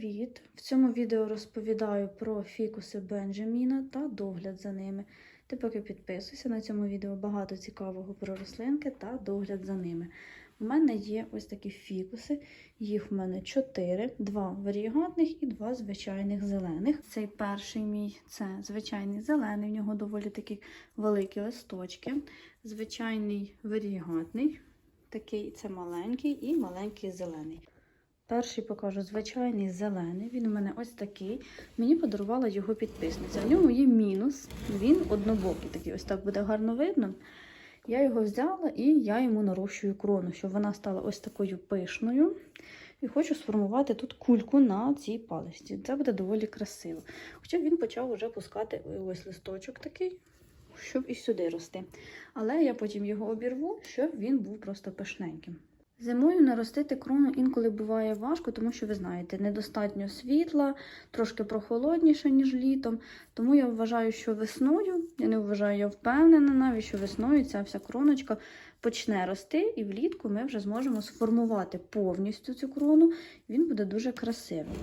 Привіт! В цьому відео розповідаю про фікуси Бенджаміна та догляд за ними. Ти поки підписуйся на цьому відео багато цікавого про рослинки та догляд за ними. У мене є ось такі фікуси, їх в мене 4, два варігатних і два звичайних зелених. Цей перший мій це звичайний зелений, в нього доволі такі великі листочки. Звичайний варігатний, такий це маленький і маленький зелений. Перший покажу звичайний зелений. Він у мене ось такий. Мені подарувала його підписниця. В ньому є мінус. Він однобокий, такий ось так буде гарно видно. Я його взяла і я йому нарощую крону, щоб вона стала ось такою пишною. І хочу сформувати тут кульку на цій паличці. Це буде доволі красиво. Хоча він почав вже пускати ось листочок такий, щоб і сюди рости. Але я потім його обірву, щоб він був просто пишненьким. Зимою наростити крону інколи буває важко, тому що ви знаєте, недостатньо світла, трошки прохолодніше, ніж літом. Тому я вважаю, що весною, я не вважаю, я впевнена навіть, що весною ця вся кроночка почне рости, і влітку ми вже зможемо сформувати повністю цю крону, він буде дуже красивим.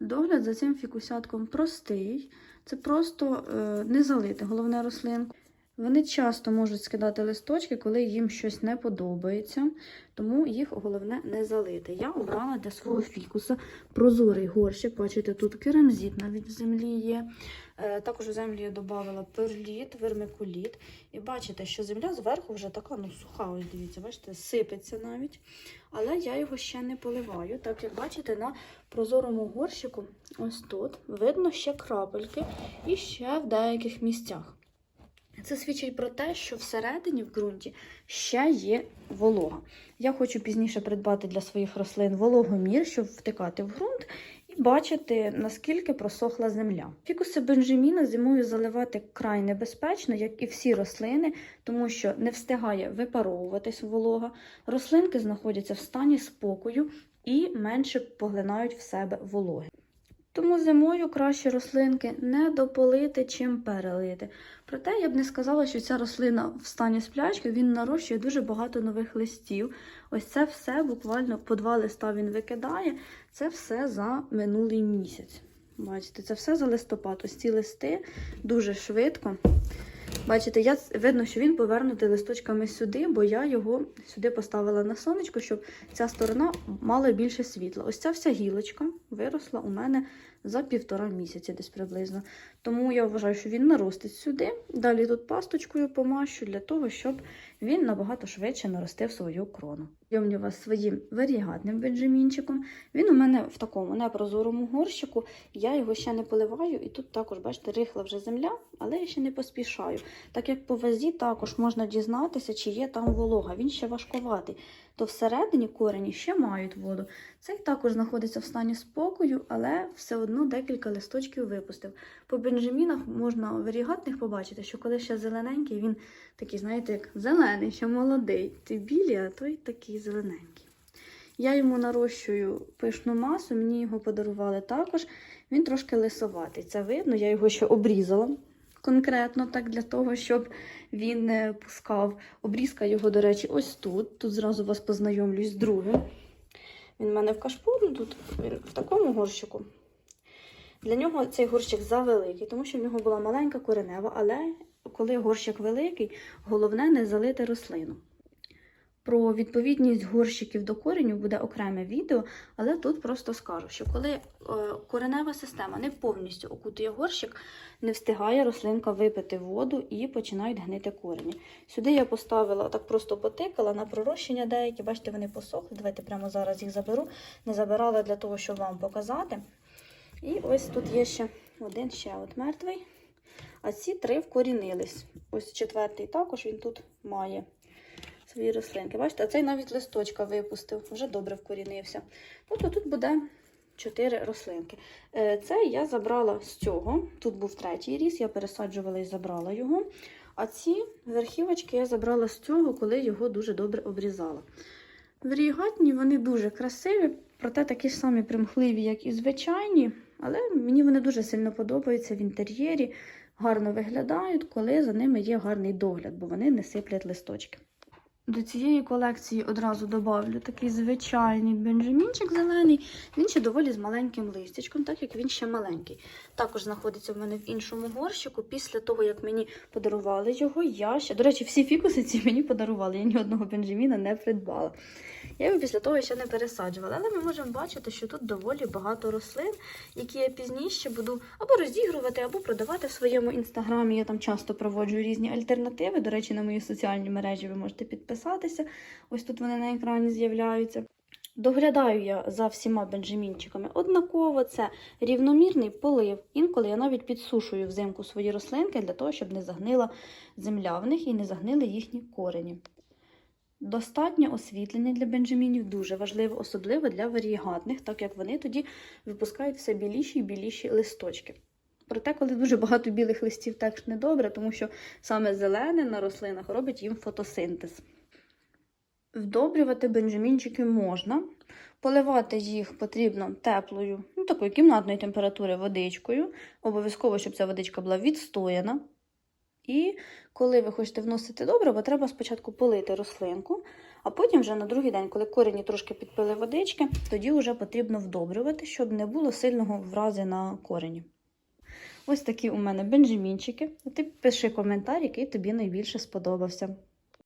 Догляд за цим фікусятком простий, це просто е, не залити головне рослинку. Вони часто можуть скидати листочки, коли їм щось не подобається, тому їх головне не залити. Я обрала для свого фікуса прозорий горщик. Бачите, тут керамзит навіть в землі є. Е, Також в землі я додавала перліт, вермикуліт. І бачите, що земля зверху вже така ну, суха, ось дивіться, бачите, сипеться навіть. Але я його ще не поливаю. Так як бачите, на прозорому горщику, ось тут, видно ще крапельки і ще в деяких місцях. Це свідчить про те, що всередині в ґрунті ще є волога. Я хочу пізніше придбати для своїх рослин вологомір, щоб втикати в ґрунт і бачити, наскільки просохла земля. Фікуси бенжаміна зимою заливати край небезпечно, як і всі рослини, тому що не встигає випаровуватись волога. Рослинки знаходяться в стані спокою і менше поглинають в себе вологи. Тому зимою краще рослинки не дополити, чим перелити. Проте я б не сказала, що ця рослина в стані сплячки він нарощує дуже багато нових листів. Ось це все буквально по два листа він викидає. Це все за минулий місяць. Бачите, це все за листопад. Ось ці листи дуже швидко. Бачите, я, видно, що він повернутий листочками сюди, бо я його сюди поставила на сонечко, щоб ця сторона мала більше світла. Ось ця вся гілочка виросла у мене за півтора місяця десь приблизно. Тому я вважаю, що він наростить сюди. Далі тут пасточкою помащу для того, щоб він набагато швидше наростив свою крону. Йомлю вас своїм варігатним бенджамінчиком. Він у мене в такому непрозорому горщику. Я його ще не поливаю, і тут також, бачите, рихла вже земля, але я ще не поспішаю. Так як по вазі також можна дізнатися, чи є там волога. Він ще важковатий. То всередині корені ще мають воду. Цей також знаходиться в стані спокою, але все одно декілька листочків випустив. По бенджамінах можна варігатних побачити, що коли ще зелененький, він такий, знаєте, як зелений, ще молодий. Ти білі, а той такий зелененький. Я йому нарощую пишну масу, мені його подарували також. Він трошки лисоватий. Це видно, я його ще обрізала конкретно так для того, щоб він не пускав. Обрізка його, до речі, ось тут. Тут зразу вас познайомлюсь з другим. Він в мене в кашпуру, тут він в такому горщику. Для нього цей горщик завеликий, тому що в нього була маленька коренева, але коли горщик великий, головне не залити рослину. Про відповідність горщиків до кореню буде окреме відео, але тут просто скажу, що коли е, коренева система не повністю окутує горщик, не встигає рослинка випити воду і починають гнити корені. Сюди я поставила, так просто потикала на пророщення деякі, бачите, вони посохли. Давайте прямо зараз їх заберу. Не забирала для того, щоб вам показати. І ось тут є ще один ще от мертвий. А ці три вкорінились. Ось четвертий також він тут має свої рослинки. Бачите, а цей навіть листочка випустив, вже добре вкорінився. Тобто тут буде чотири рослинки. Е, Цей я забрала з цього. Тут був третій ріс, я пересаджувала і забрала його. А ці верхівочки я забрала з цього, коли його дуже добре обрізала. Варігатні, вони дуже красиві, проте такі ж самі примхливі, як і звичайні. Але мені вони дуже сильно подобаються в інтер'єрі, гарно виглядають, коли за ними є гарний догляд, бо вони не сиплять листочки. До цієї колекції одразу добавлю такий звичайний бенджамінчик зелений. Він ще доволі з маленьким листячком, так як він ще маленький. Також знаходиться в мене в іншому горщику. Після того, як мені подарували його, я ще, до речі, всі фікуси ці мені подарували. Я ні одного бенджаміна не придбала. Я його після того ще не пересаджувала, але ми можемо бачити, що тут доволі багато рослин, які я пізніше буду або розігрувати, або продавати в своєму інстаграмі. Я там часто проводжу різні альтернативи. До речі, на мої соціальні мережі ви можете підписатися. Ось тут вони на екрані з'являються. Доглядаю я за всіма бенджамінчиками однаково, це рівномірний полив. Інколи я навіть підсушую взимку свої рослинки для того, щоб не загнила земля в них і не загнили їхні корені. Достатнє освітлення для бенджамінів дуже важливо, особливо для варігатних, так як вони тоді випускають все біліші і біліші листочки. Проте, коли дуже багато білих листів, теж не добре, тому що саме зелене на рослинах робить їм фотосинтез. Вдобрювати бенджамінчики можна. Поливати їх потрібно теплою, ну такої кімнатної температури водичкою. Обов'язково, щоб ця водичка була відстояна. І коли ви хочете вносити добриво, треба спочатку полити рослинку, а потім вже на другий день, коли корені трошки підпили водички, тоді вже потрібно вдобрювати, щоб не було сильного врази на корені. Ось такі у мене бенджамінчики. Ти пиши коментар, який тобі найбільше сподобався.